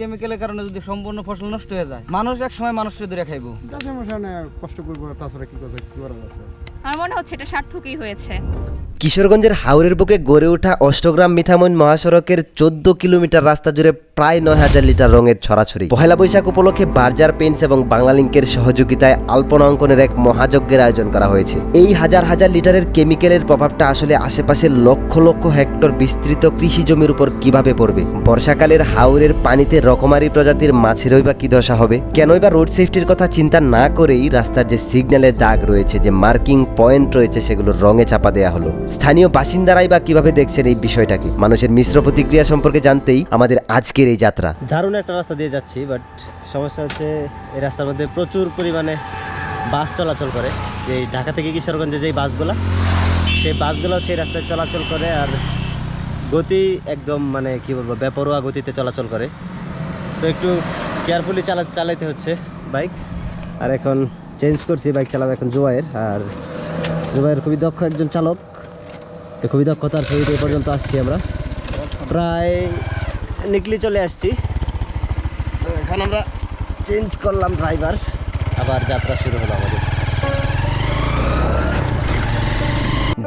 কেমিক্যালের কারণে যদি সম্পূর্ণ ফসল নষ্ট হয়ে যায় মানুষ এক সময় মানুষের দূরে খাইবো। চাষের কষ্ট করব তাছাড়া কি কথা কি করার আছে? আমার মনে হচ্ছে এটা সার্থকই হয়েছে। কিশোরগঞ্জের হাওরের বুকে গড়ে ওঠা অষ্টগ্রাম মিঠামইন মহাসড়কের চোদ্দ কিলোমিটার রাস্তা জুড়ে প্রায় নয় হাজার লিটার রঙের ছড়াছড়ি। পহেলা বৈশাখ উপলক্ষে বার্জার পেন্টস এবং বাংলালিংকের সহযোগিতায় আলপনা অঙ্কনের এক মহাযজ্ঞের আয়োজন করা হয়েছে। এই হাজার হাজার লিটারের কেমিক্যালের প্রভাবটা আসলে আশেপাশের লক্ষ লক্ষ হেক্টর বিস্তৃত কৃষি জমির উপর কীভাবে পড়বে? বর্ষাকালের হাওরের পানিতে রকমারি প্রজাতির মাছেরই বা কি দশা হবে? কেনই বা রোড সেফটির কথা চিন্তা না করেই রাস্তার যে সিগন্যালের দাগ রয়েছে, যে মার্কিং পয়েন্ট রয়েছে, সেগুলো রঙে চাপা দেওয়া হলো। স্থানীয় বাসিন্দারাই বা কীভাবে দেখছেন এই বিষয়টাকে? মানুষের মিশ্র প্রতিক্রিয়া সম্পর্কে জানতেই আমাদের আজকের এই যাত্রা। দারুণ একটা রাস্তা দিয়ে যাচ্ছি বাট সমস্যা হচ্ছে এই রাস্তার মধ্যে প্রচুর পরিমাণে বাস চলাচল করে। যে ঢাকা থেকে কিশোরগঞ্জে যেই বাসগুলো, সেই বাসগুলো হচ্ছে এই রাস্তায় চলাচল করে আর গতি একদম মানে কি বলব, বেপরোয়া গতিতে চলাচল করে। সো একটু কেয়ারফুলি চালা চালাইতে হচ্ছে বাইক আর এখন চেঞ্জ করছি বাইক চালাবো এখন জুবাইয়ের আর জুবাইয়ের খুবই দক্ষ একজন চালক। তো খুবই দক্ষতার সহিত এ পর্যন্ত আসছি আমরা। প্রায় নিকলি চলে আসছি। তো এখন আমরা চেঞ্জ করলাম ড্রাইভার আবার যাত্রা শুরু হলো আমাদের।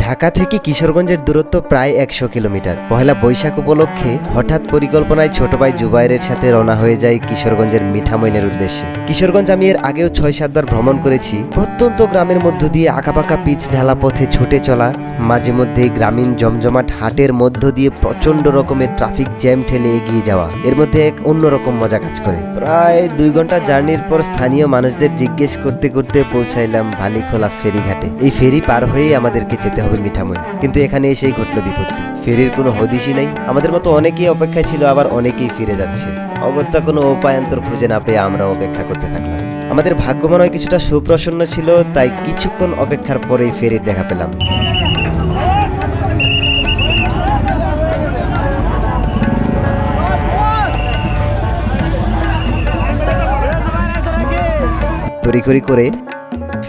ঢাকা থেকে কিশোরগঞ্জের দূরত্ব প্রায় একশো কিলোমিটার। পহেলা বৈশাখ উপলক্ষে হঠাৎ পরিকল্পনায় ছোট ভাই জুবাইরের সাথে রওনা হয়ে যায় কিশোরগঞ্জের মিঠামইনের উদ্দেশ্যে। কিশোরগঞ্জ আমি এর আগেও ছয় সাতবার ভ্রমণ করেছি। প্রত্যন্ত গ্রামের মধ্য দিয়ে আঁকাপাকা পিচ ঢালা পথে ছুটে চলা, মাঝে মধ্যেই গ্রামীণ জমজমাট হাটের মধ্য দিয়ে প্রচণ্ড রকমের ট্রাফিক জ্যাম ঠেলে এগিয়ে যাওয়া। এর মধ্যে এক অন্যরকম মজা কাজ করে। প্রায় দুই ঘণ্টা জার্নির পর স্থানীয় মানুষদের জিজ্ঞেস করতে করতে পৌঁছাইলাম ভালিখোলা ফেরিঘাটে। এই ফেরি পার হয়েই আমাদেরকে যেতে হবে। মিঠামইন কিন্তু এখানে এসেই ঘটল বিপত্তি। ফেরির কোনো হদিশই নেই। আমাদের মতো অনেকেই অপেক্ষায় ছিল, আবার অনেকেই ফিরে যাচ্ছে। অগত্যা কোনো উপায়ান্তর খুঁজে না পেয়ে আমরা অপেক্ষা করতে থাকলাম। আমাদের ভাগ্য মনে হয় কিছুটা সুপ্রসন্ন ছিল, তাই কিছুক্ষণ অপেক্ষার পরেই ফেরির দেখা পেলাম। তড়িঘড়ি করে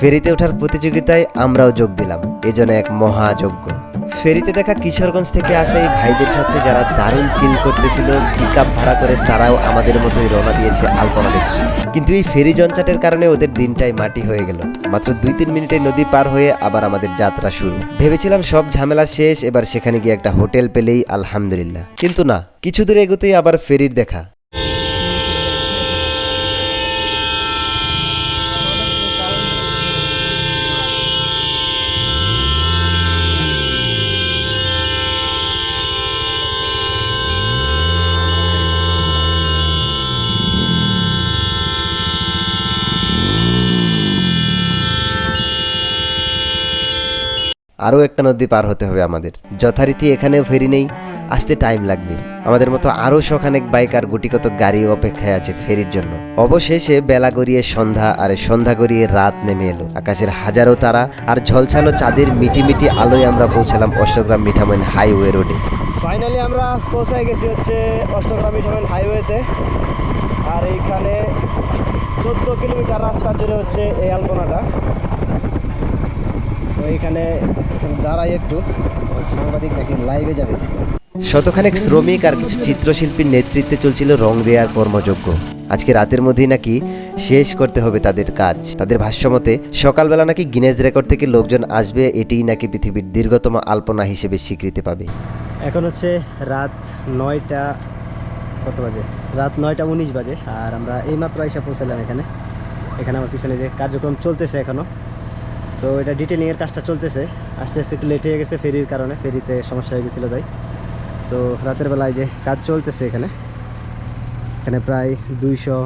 ফেরিতে ওঠার প্রতিযোগিতায় আমরাও যোগ দিলাম। এজন্য এক মহাযজ্ঞ। ফেরিতে দেখা কিশোরগঞ্জ থেকে আসা এই ভাইদের সাথে যারা দারুণ চিল করতেছিল পিক ভাড়া করে তারাও আমাদের মতোই রওনা দিয়েছে আলপনা দেখতে। কিন্তু এই ফেরি জঞ্চাটের কারণে ওদের দিনটাই মাটি হয়ে গেল। মাত্র দুই তিন মিনিটে নদী পার হয়ে আবার আমাদের যাত্রা শুরু। ভেবেছিলাম সব ঝামেলা শেষ, এবার সেখানে গিয়ে একটা হোটেল পেলেই আলহামদুলিল্লাহ। কিন্তু না, কিছু দূর এগোতেই আবার ফেরির দেখা। আরও একটা নদী পার হতে হবে আমাদের। যথারীতি এখানেও ফেরি নেই, আসতে টাইম লাগবে। আমাদের মতো আরও শখানেক বাইক আর গুটিকত গাড়ি অপেক্ষায় আছে ফেরির জন্য। অবশেষে বেলা গড়িয়ে সন্ধ্যা আর সন্ধ্যা গড়িয়ে রাত নেমে এলো। আকাশের হাজারো তারা আর ঝলছানো চাঁদের মিটি মিটি আলোয় আমরা পৌঁছালাম অষ্টগ্রাম মিঠামইন হাইওয়ে রোডে ফাইনালি আমরা পৌঁছায় গেছি হচ্ছে অষ্টগ্রাম মিঠামেন হাইওয়েতে আর এইখানে চোদ্দ কিলোমিটার রাস্তা জুড়ে হচ্ছে এই আলপনাটা। এখানে দাঁড়াই একটু সাংবাদিক নাকি লাইভে যাবে। শতখানেক শ্রমিক আর কিছু চিত্রশিল্পীর নেতৃত্বে চলছিল রং দেওয়ার কর্মযজ্ঞ। আজকে রাতের মধ্যেই নাকি শেষ করতে হবে তাদের কাজ। তাদের ভাষ্যমতে সকালবেলা নাকি গিনেজ রেকর্ড থেকে লোকজন আসবে এটিই নাকি পৃথিবীর দীর্ঘতম আলপনা হিসেবে স্বীকৃতি পাবে। এখন হচ্ছে রাত নয়টা কত বাজে? রাত নয়টা উনিশ বাজে আর আমরা এইমাত্র এসে পৌঁছালাম এখানে। এখানে আমার পিছনে যে কার্যক্রম চলতেছে এখনও তো এটা ডিটেলিংয়ের কাজটা চলতেছে। আস্তে আস্তে একটু লেট হয়ে গেছে ফেরির কারণে, ফেরিতে সমস্যা হয়ে গেছিল তাই। তো রাতের বেলায় যে কাজ চলতেছে এখানে এখানে প্রায় দুইশো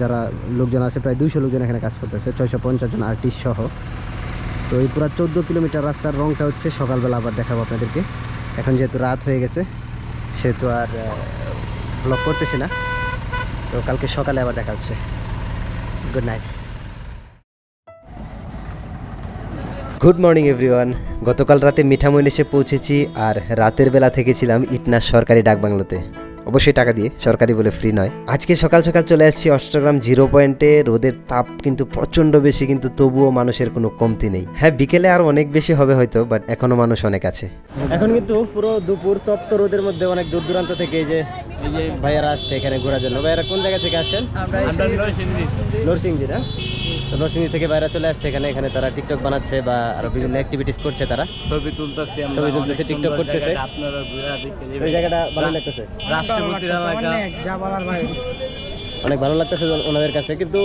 যারা লোকজন আছে, প্রায় দুইশো লোকজন এখানে কাজ করতেছে, ছয়শো পঞ্চাশ জন আর্টিস্ট সহ। তো এই পুরো চোদ্দ কিলোমিটার রাস্তার রংটা হচ্ছে সকালবেলা আবার দেখাবো আপনাদেরকে। এখন যেহেতু রাত হয়ে গেছে, সেহেতু আর ব্লক করতেছি না। তো কালকে সকালে আবার দেখা হচ্ছে। Good night good morning everyone গতকাল রাতে মিঠামইন এসে পৌঁছেছি আর রাতের বেলা থেকেছিলাম ইটনা সরকারি ডাকবাংলোতে। অবশ্যই টাকা দিয়ে সরকারি বলে ফ্রি নয়। আজকে সকাল সকাল চলে আসছি অষ্টগ্রাম জিরো পয়েন্টে রোদের তাপ কিন্তু প্রচণ্ড বেশি কিন্তু তবুও মানুষের কোনো কমতি নেই। হ্যাঁ বিকেলে আর অনেক বেশি হবে হয়তো বাট এখনও মানুষ অনেক আছে। এখন কিন্তু পুরো দুপুর তপ্ত রোদের মধ্যে অনেক দূর দূরান্ত থেকে এই যে এই যে ভাইয়ারা আসছে এখানে ঘোরার জন্য। ভাইয়ারা কোন জায়গা থেকে আসছেন? নরসিংদী না? নরসিংদী থেকে বাইরে চলে আসছে এখানে এখানে তারা টিকটক বানাচ্ছে বা আরও বিভিন্ন অ্যাক্টিভিটিস করছে তারা। ছবি তুলতেছি ছবি তুলতেছে টিকটক করতেছে। আপনারা ঘুরে দেখতে এই জায়গাটা ভালো লাগতেছে রাষ্ট্রপতির এলাকা অনেক ভালো লাগতেছে ওনাদের কাছে কিন্তু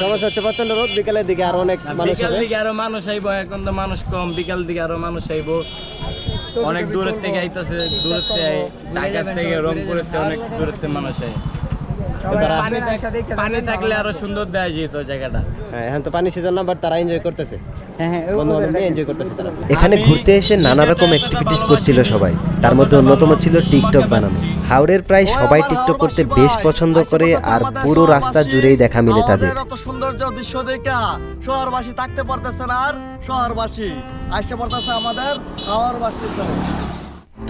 সমস্যা হচ্ছে প্রচণ্ড রোদ বিকালের দিকে আরও অনেক মানুষ দিকে আরও মানুষ আইব এখন তো মানুষ কম বিকাল দিকে আরও মানুষ আইব। অনেক দূরের থেকে আইতাছে দূরের থেকে ঢাকা থেকে রংপুরের থেকে অনেক দূরের থেকে মানুষ তারা- পানি থাকলে আরও সুন্দর দেওয়া যেত জায়গাটা। হ্যাঁ এখন তো পানি সিজন না বাট তারা এনজয় করতেছে। করতেছে তারা। এখানে ঘুরতে এসে নানা রকম অ্যাক্টিভিটিস করছিল সবাই। তার মধ্যে অন্যতম ছিল টিকটক বানানো। হাওড়ের প্রায় সবাই টিকটক করতে বেশ পছন্দ করে আর পুরো রাস্তা জুড়েই দেখা মিলে তাদের। এত সৌন্দর্য দৃশ্য দেখা শহরবাসী থাকতে পারতেছে না আর শহরবাসী। আসতে পারতেছে আমাদের শহরবাসীর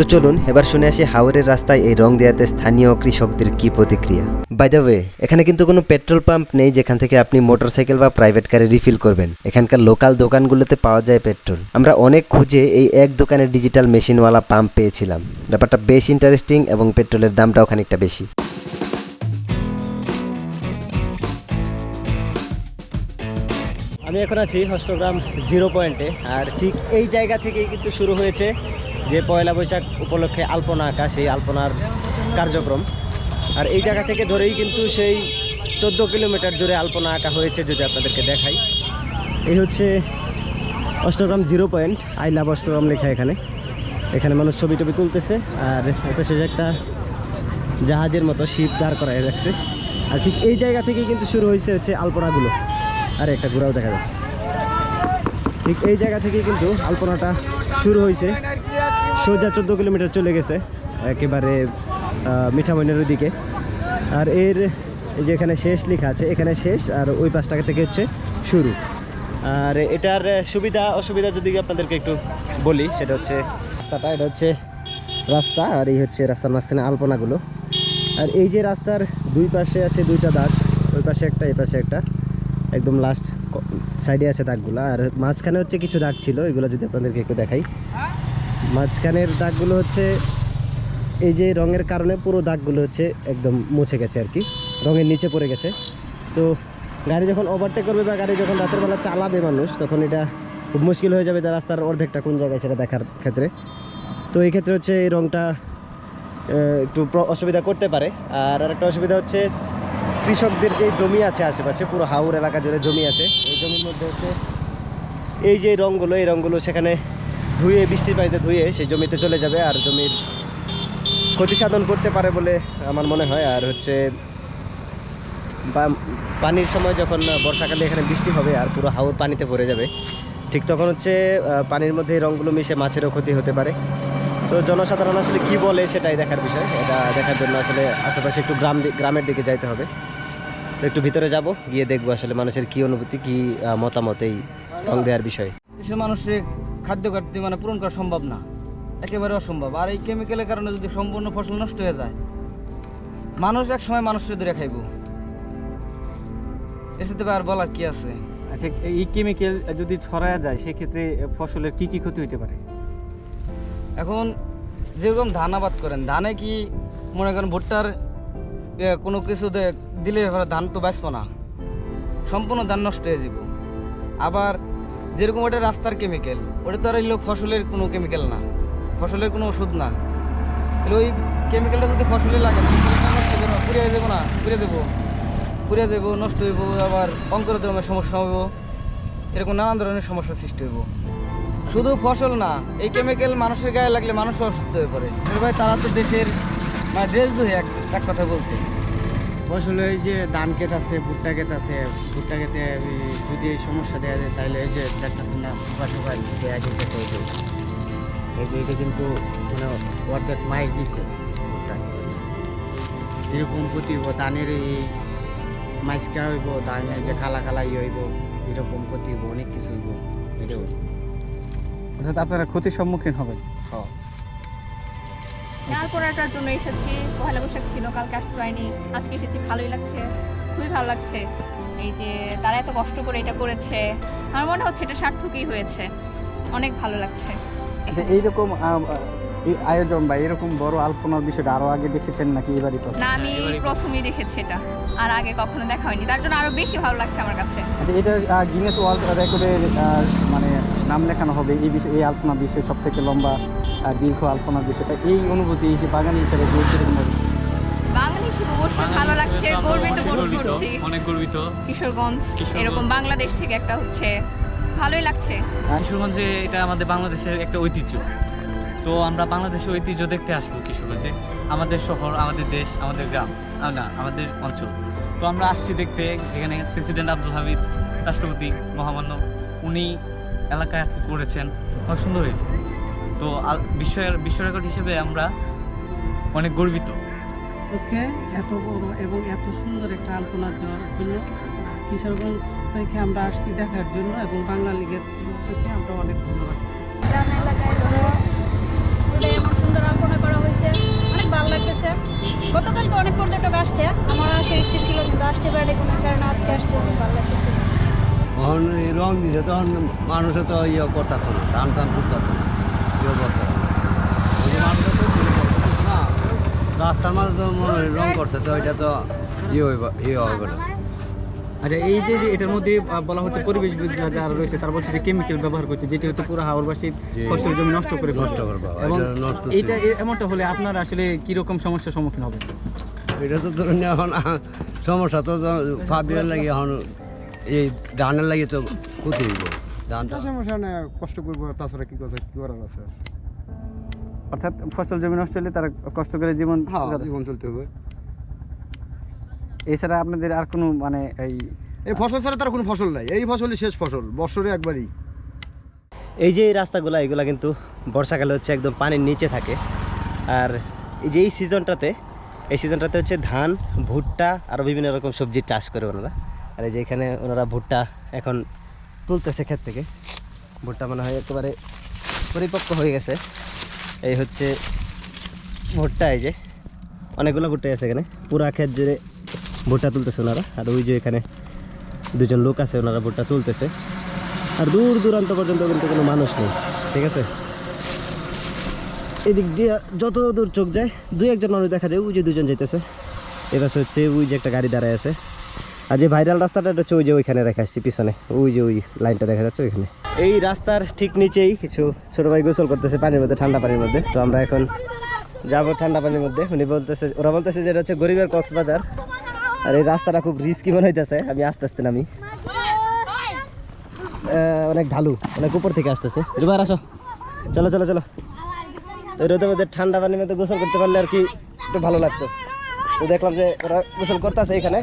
তো চলুন, এবার শুনে আসি হাওড়ের রাস্তায় এই রং দেওয়াতে স্থানীয় কৃষকদের কি প্রতিক্রিয়া। বাই দ্য ওয়ে এখানে কিন্তু কোনো পেট্রোল পাম্প নেই যেখান থেকে আপনি মোটরসাইকেল বা প্রাইভেট কারে রিফিল করবেন। এখানকার লোকাল দোকানগুলোতে পাওয়া যায় পেট্রোল। আমরা অনেক খুঁজে এই এক দোকানে ডিজিটাল মেশিনওয়ালা পাম্প পেয়েছিলাম। ব্যাপারটা বেশ ইন্টারেস্টিং এবং পেট্রোলের দামটাও খানিকটা বেশি। আমি এখন আছি অষ্টগ্রাম জিরো পয়েন্টে আর ঠিক এই জায়গা থেকেই কিন্তু শুরু হয়েছে যে পয়লা বৈশাখ উপলক্ষে আলপনা আঁকা, সেই আলপনার কার্যক্রম। আর এই জায়গা থেকে ধরেই কিন্তু সেই চোদ্দ কিলোমিটার জুড়ে আলপনা আঁকা হয়েছে যদি আপনাদেরকে দেখাই। এই হচ্ছে Ashtagram zero point, I love Ashtagram লেখা এখানে। এখানে মানুষ ছবি টবি তুলতেছে, আর এটা শেষে একটা জাহাজের মতো শিপ দাঁড় করায় রাখছে। আর ঠিক এই জায়গা থেকেই কিন্তু শুরু হয়েছে হচ্ছে আলপনাগুলো। আর একটা ঘোরাও দেখা যাচ্ছে। ঠিক এই জায়গা থেকেই কিন্তু আলপনাটা শুরু হয়েছে। সোজা চোদ্দ কিলোমিটার চলে গেছে, একেবারে মিঠামইনের ওইদিকে। আর এর, এই যে এখানে শেষ লেখা আছে, এখানে শেষ, আর ওই পাঁচটা থেকে হচ্ছে শুরু। আর এটার সুবিধা, অসুবিধা যদি আপনাদেরকে একটু বলি, সেটা হচ্ছে রাস্তাটা, এটা হচ্ছে রাস্তা, আর এই হচ্ছে রাস্তার মাঝখানে আলপনাগুলো। আর এই যে রাস্তার দুই পাশে আছে দুইটা দাগ, ওই পাশে একটা, এই পাশে একটা। একদম লাস্ট সাইডে আছে দাগগুলো, আর মাঝখানে হচ্ছে কিছু দাগ ছিল এগুলো যদি আপনাদেরকে একটু দেখাই। মাঝখানের দাগগুলো হচ্ছে এই যে রঙের কারণে পুরো দাগগুলো হচ্ছে একদম মুছে গেছে আর কি। রঙের নিচে পড়ে গেছে। তো গাড়ি যখন ওভারটেক করবে বা গাড়ি যখন রাতের বেলা চালাবে মানুষ, তখন এটা খুব মুশকিল হয়ে যাবে রাস্তার অর্ধেকটা কোন জায়গায় সেটা দেখার ক্ষেত্রে। তো এই ক্ষেত্রে হচ্ছে এই রঙটা একটু অসুবিধা করতে পারে। আর আরেকটা অসুবিধা হচ্ছে কৃষকদের যে জমি আছে আশেপাশে, পুরো হাওর এলাকা জুড়ে জমি আছে, এই জমির মধ্যে হচ্ছে এই যে রঙগুলো এই রঙগুলো সেখানে ধুয়ে, বৃষ্টির পানিতে ধুয়ে সেই জমিতে চলে যাবে আর জমির ক্ষতি সাধন করতে পারে বলে আমার মনে হয়। আর হচ্ছে পানির সময় যখন বর্ষাকালে এখানে বৃষ্টি হবে আর পুরো হাওর পানিতে ভরে যাবে, ঠিক তখন হচ্ছে পানির মধ্যে রঙগুলো মিশে মাছেরও ক্ষতি হতে পারে। তো জনসাধারণ আসলে কি বলে সেটাই দেখার বিষয়। এটা দেখার জন্য আসলে আশেপাশে একটু গ্রাম গ্রামের দিকে যাইতে হবে। তো একটু ভিতরে যাব, গিয়ে দেখব আসলে মানুষের কি অনুভূতি, কি মতামত এই রং দেওয়ার বিষয়ে। মানুষের খাদ্য ঘাটতি মানে পূরণ করা সম্ভব না। একেবারে অসম্ভব। আর এই কেমিক্যালের কারণে যদি সম্পূর্ণ ফসল নষ্ট হয়ে যায় মানুষ এক সময় মানুষের দূরে খাইব। এসে আর বলার কি আছে? আচ্ছা এই কেমিক্যাল যদি ছড়ায় যায় সেক্ষেত্রে ফসলের কি কি ক্ষতি হতে পারে? এখন যেরকম ধান আবাদ করেন ধানে কি মনে করেন ভুট্টার কোনো কিছু দিলে ধান তো বাঁচবো না। সম্পূর্ণ ধান নষ্ট হয়ে যাব। আবার যেরকম ওটা রাস্তার কেমিক্যাল ওটা তো আর এলো ফসলের কোনো কেমিক্যাল না। ফসলের কোনো ওষুধ না। তাহলে ওই কেমিক্যালটা যদি ফসলে লাগে না পুড়িয়ে যাব না, পুড়িয়ে দেবো। পুড়িয়ে দেবো, নষ্ট হইব, আবার অঙ্কুর দেওয়ার সমস্যা হইব। এরকম নানান ধরনের সমস্যার সৃষ্টি হইব। শুধু ফসল না, এই কেমিক্যাল মানুষের গায়ে লাগলে মানুষও অসুস্থ হয়ে পড়ে। ভাই তারা তো দেশের মানে ড্রেস এক এক কথা বলতে। ফসলে এই যে ধান ক্ষেত আছে, ভুট্টা ক্ষেত আছে, ভুট্টা ক্ষেতে যদি এই সমস্যা দেওয়া যায় তাহলে এই যে দেখতেছেন না ফুকা দেওয়া যেতেছে এই যে। এই যে এটা কিন্তু মানে অর্ধেক মাইর দিছে ভুট্টা। এরকম হইব, ধানের এই মাইসকা হইব ধানের যে খালা খালা ইয়ে হইব, এরকম ক্ষতি হইব, অনেক কিছু হইব, এটাও। অর্থাৎ আপনারা ক্ষতির সম্মুখীন হবেন। আলপনাটার জন্য এসেছি। পহেলা বৈশাখ ছিল কালকে আসতে পারিনি। আজকে এসেছি ভালোই লাগছে। খুবই ভালো লাগছে। এই যে তারা এত কষ্ট করে এটা করেছে আমার মনে হচ্ছে এটা সার্থকই হয়েছে। অনেক ভালো লাগছে। আচ্ছা এইরকম এই আয়োজন বা এরকম বড় আলপনার বিষয়টা আরও আগে দেখেছেন নাকি এবারই তো না আমি প্রথমেই দেখেছি এটা। আর আগে কখনো দেখা হয়নি। তার জন্য আরও বেশি ভালো লাগছে আমার কাছে। আচ্ছা এটা গিনেস ওয়ার্ল্ড রেকর্ডে মানে নাম লেখানো হবে এই বিষয় এই আলপনা বিশ্বের সব থেকে লম্বা দীর্ঘ আলপনার বিষয়টা এই অনুভূতি এই যে বাগানি হিসেবে যে কীরকম ভালো লাগছে গর্বিত বোধ করছি। অনেক গর্বিত। কিশোরগঞ্জ কিশোরগঞ্জ। এরকম বাংলাদেশ থেকে একটা হচ্ছে ভালোই লাগছে। কিশোরগঞ্জে এটা আমাদের বাংলাদেশের একটা ঐতিহ্য। তো আমরা বাংলাদেশের ঐতিহ্য দেখতে আসব কিশোরগঞ্জে। আমাদের শহর আমাদের দেশ আমাদের গ্রাম না আমাদের অঞ্চল। তো আমরা আসছি দেখতে এখানে প্রেসিডেন্ট আব্দুল হামিদ রাষ্ট্রপতি মহামান্য উনি এলাকায় করেছেন অনেক সুন্দর হয়েছে। তো বিশ্বের বিশ্ব রেকর্ড হিসেবে আমরা অনেক গর্বিত। পক্ষে এত বড় এবং এত সুন্দর একটা আলপনার জন্য কিশোরগঞ্জ থেকে আমরা আসছি দেখার জন্য এবং বাংলা লিগের থেকে আমরা অনেক ধন্যবাদ। গ্রাম এলাকায় ধরো রোডে এমন সুন্দর আলপনা করা হয়েছে অনেক ভালো লাগতেছে। গতকালকে অনেক পর্যটক আসছে আমার আসার ইচ্ছে ছিল কিন্তু আসতে পারে কোনো কারণে আজকে আসতে অনেক ভালো লাগতেছে। তখন এই রং দিছে তখন মানুষে তো ইয়ে করতাত না টান টান ফুটতাত না ইয়ে করতে মানুষে তো কিছু করতাত না রাস্তার মাঝে তো রং করছে তো এটা তো ইয়ে হইব ইয়ে হবে না। আচ্ছা এই যে এটার মধ্যে বলা হচ্ছে পরিবেশ যারা রয়েছে তারা বলছে যে কেমিক্যাল ব্যবহার করছে যেটি হয়তো পুরো হাওরবাসীর জি। ফসল জমি নষ্ট করে নষ্ট করবে, এটা নষ্ট এটা এমনটা হলে আপনারা আসলে কীরকম সমস্যার সম্মুখীন হবে এটা তো ধরুন এখন সমস্যা তো ফাবিয়ার লাগে এখন এই ধানের লাগে তো ক্ষতি হইব। ধানটা সমস্যা না কষ্ট করব তাছাড়া কি কথা কি করার আছে? অর্থাৎ ফসল জমি নষ্ট হলে তারা কষ্ট করে জীবন হ্যাঁ জীবন চলতে হবে। এছাড়া আপনাদের আর কোনো মানে এই এই ফসল ছাড়া তার কোনো ফসল নাই। এই ফসলই শেষ ফসল বছরে একবারই। এই যে এই রাস্তাগুলো এগুলো কিন্তু বর্ষাকালে হচ্ছে একদম পানির নিচে থাকে। আর এই যে এই সিজনটাতে এই সিজনটাতে হচ্ছে ধান ভুট্টা আরও বিভিন্ন রকম সবজির চাষ করে ওনারা। আর এই যে এখানে ওনারা ভুট্টা এখন তুলতেছে ক্ষেত থেকে। ভুট্টা মনে হয় একেবারে পরিপক্ক হয়ে গেছে। এই হচ্ছে ভুট্টা এই যে। অনেকগুলো ভুট্টা আছে এখানে। পুরা ক্ষেত জুড়ে ভুট্টা তুলতেছে ওনারা। আর ওই যে এখানে দুজন লোক আছে, ওনারা ভুট্টা তুলতেছে। আর দূর দূরান্ত পর্যন্ত কিন্তু কোনো মানুষ নেই, ঠিক আছে? এদিক দিয়ে যত দূর চোখ যায়, দুই একজন মানুষ দেখা যায়, ওই যে দুজন যেতেছে এবার হচ্ছে ওই যে একটা গাড়ি দাঁড়ায় আছে। আর যে ভাইরাল রাস্তাটা হচ্ছে ওই যে ওইখানে রেখে আসছি, পিছনে। ওই যে ওই লাইনটা দেখা যাচ্ছে ওইখানে। এই রাস্তার ঠিক নিচেই কিছু ছোট ভাই গোসল করতেছে পানির মধ্যে, ঠান্ডা পানির মধ্যে। তো আমরা এখন যাব ঠান্ডা পানির মধ্যে। উনি বলতেছে, ওরা বলতেছে যে এটা হচ্ছে গরিবের কক্সবাজার। আর এই রাস্তাটা খুব রিস্কি মনে হইতেছে। আমি আস্তে আস্তে নামি। অনেক ঢালু, অনেক উপর থেকে আসতেছে। রুবার আসো। চলো চলো চলো। তো রোদের মধ্যে ঠান্ডা পানির মধ্যে গোসল করতে পারলে আর কি একটু ভালো লাগতো। তো দেখলাম যে ওরা গোসল করতেছে এখানে।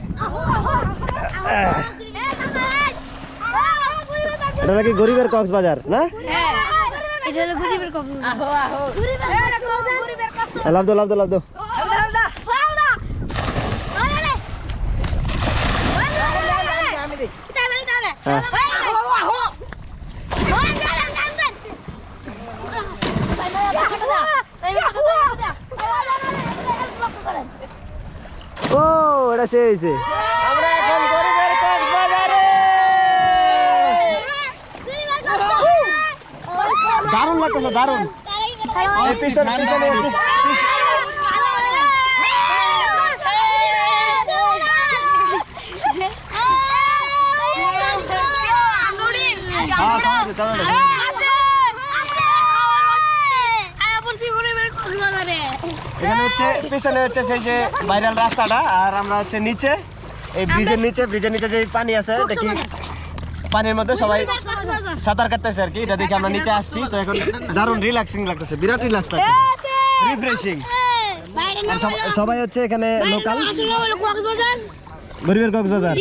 এটা নাকি গরিবের কক্সবাজার না এটা হলো গরিবের কবর আহো আহো গরিবের কবর লাভ দো লাভ দো লাভ দো হ্যাঁ ও এটা সে হয়েছে আমরা এখন গরিবের কক্সবাজারে দারুণ লাগতেছে, দারুণ। পিছনে পিছনে এখানে হচ্ছে, পিছনে হচ্ছে সেই যে ভাইরাল রাস্তাটা, আর আমরা হচ্ছে নিচে, এই ব্রিজের নিচে ব্রিজের নিচে যে পানি আছে, দেখি। পানির মধ্যে সবাই সাঁতার কাটতেছে আর কি এটা দেখে আমরা নিচে আসছি তো এখন দারুণ রিল্যাক্সিং লাগতেছে বিরাট রিল্যাক্স লাগছে রিফ্রেশিং আর সবাই হচ্ছে এখানে লোকাল গরিবের কক্সবাজার।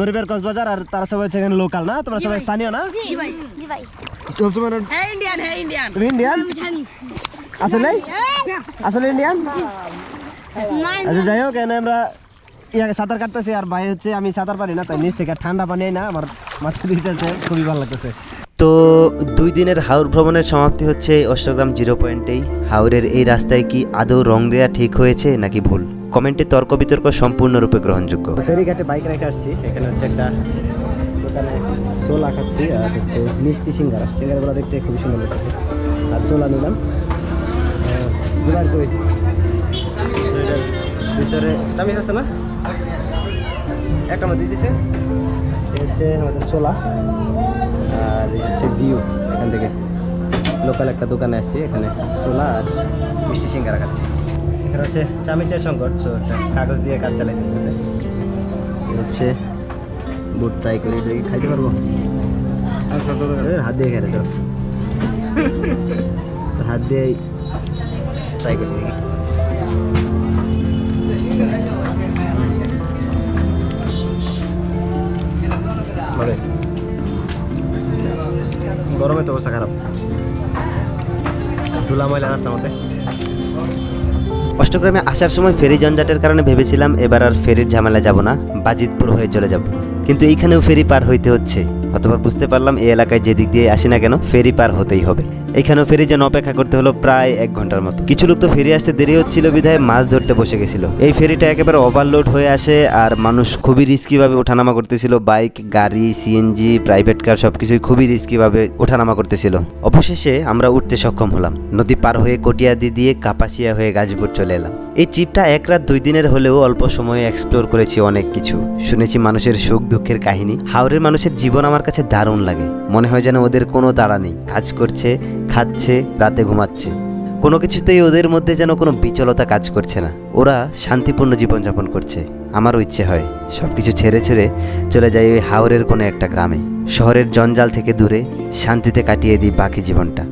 গরিবের কক্সবাজার আর তারা সবাই হচ্ছে এখানে লোকাল না? তোমরা সবাই স্থানীয় না? তুমি ইন্ডিয়ান? আসলে? আসলে ইন্ডিয়ান? আচ্ছা যাই হোক এখানে আমরা সাঁতার কাটতেছি আর ভাই হচ্ছে আমি সাঁতার পারি না তাই নিচ থেকে ঠান্ডা পানি না আমার মাথা দিতেছে খুবই ভালো লাগতেছে। তো দুই দিনের হাওর ভ্রমণের সমাপ্তি হচ্ছে অষ্টগ্রাম জিরো পয়েন্টেই হাওরের এই রাস্তায় কি আদৌ রং দেয়া ঠিক হয়েছে নাকি ভুল? কমেন্টে তর্ক বিতর্ক সম্পূর্ণরূপে গ্রহণযোগ্য। ফেরিঘাটে বাইক রেখে আসছি এখানে হচ্ছে একটা দোকানে সোলা খাচ্ছি আর হচ্ছে মিষ্টি সিঙ্গারা। সিঙ্গারাগুলো দেখতে খুবই সুন্দর লাগতেছে। আর সোলা নিলাম। ভিতরে চামিচ আছে না? একটা মধ্যে দিছে। হচ্ছে আমাদের সোলা আর হচ্ছে ভিউ এখান থেকে। লোকাল একটা দোকানে আসছি, এখানে সোলা আর মিষ্টি সিঙ্গারা খাচ্ছি। এখানে হচ্ছে চামিচের সংকট তো একটা কাগজ দিয়ে কাজ চালাই দিতেছে। হচ্ছে বুট ট্রাই করি দেখি খাইতে পারব? হাত দিয়ে খেলে তো হাত দিয়ে ট্রাই করি ভালো। গরমে তো অবস্থা খারাপ ধুলা ময়লা রাস্তার মধ্যে অষ্টগ্রামে আসার সময় ফেরি জঞ্জাটের কারণে ভেবেছিলাম এবার আর ফেরির ঝামেলা যাব না, বাজিতপুর হয়ে চলে যাব কিন্তু এইখানেও ফেরি পার হইতে হচ্ছে। অথবা বুঝতে পারলাম এই এলাকায় যেদিক দিয়ে আসি না কেন, ফেরি পার হতেই হবে। এখানেও ফেরি যেন অপেক্ষা করতে হলো প্রায় এক ঘণ্টার মতো। কিছু লোক তো ফেরি আসতে দেরি হচ্ছিল বিধায় মাছ ধরতে বসে গেছিল। এই ফেরিটা একেবারে ওভারলোড হয়ে আসে আর মানুষ খুবই রিস্কিভাবে ওঠানামা করতেছিল। বাইক, গাড়ি সিএনজি প্রাইভেট কার সবকিছুই খুবই রিস্কিভাবে ওঠানামা করতেছিল। অবশেষে আমরা উঠতে সক্ষম হলাম। নদী পার হয়ে কটিয়াদি দিয়ে কাপাসিয়া হয়ে গাজীপুর চলে এলাম। এই ট্রিপটা এক রাত দুই দিনের হলেও অল্প সময়ে এক্সপ্লোর করেছি অনেক কিছু। শুনেছি মানুষের সুখ, দুঃখের কাহিনী। হাওড়ের মানুষের জীবন আমার কাছে দারুণ লাগে। মনে হয় যেন ওদের কোনো তাড়া নেই। কাজ করছে, খাচ্ছে, রাতে ঘুমাচ্ছে। কোনো কিছুতেই ওদের মধ্যে যেন কোনো বিচলতা কাজ করছে না। ওরা শান্তিপূর্ণ জীবনযাপন করছে। আমারও ইচ্ছে হয়। সব কিছু ছেড়ে ছেড়ে চলে যাই ওই হাওরের কোনো একটা গ্রামে। শহরের জঞ্জাল থেকে দূরে শান্তিতে কাটিয়ে দিই বাকি জীবনটা।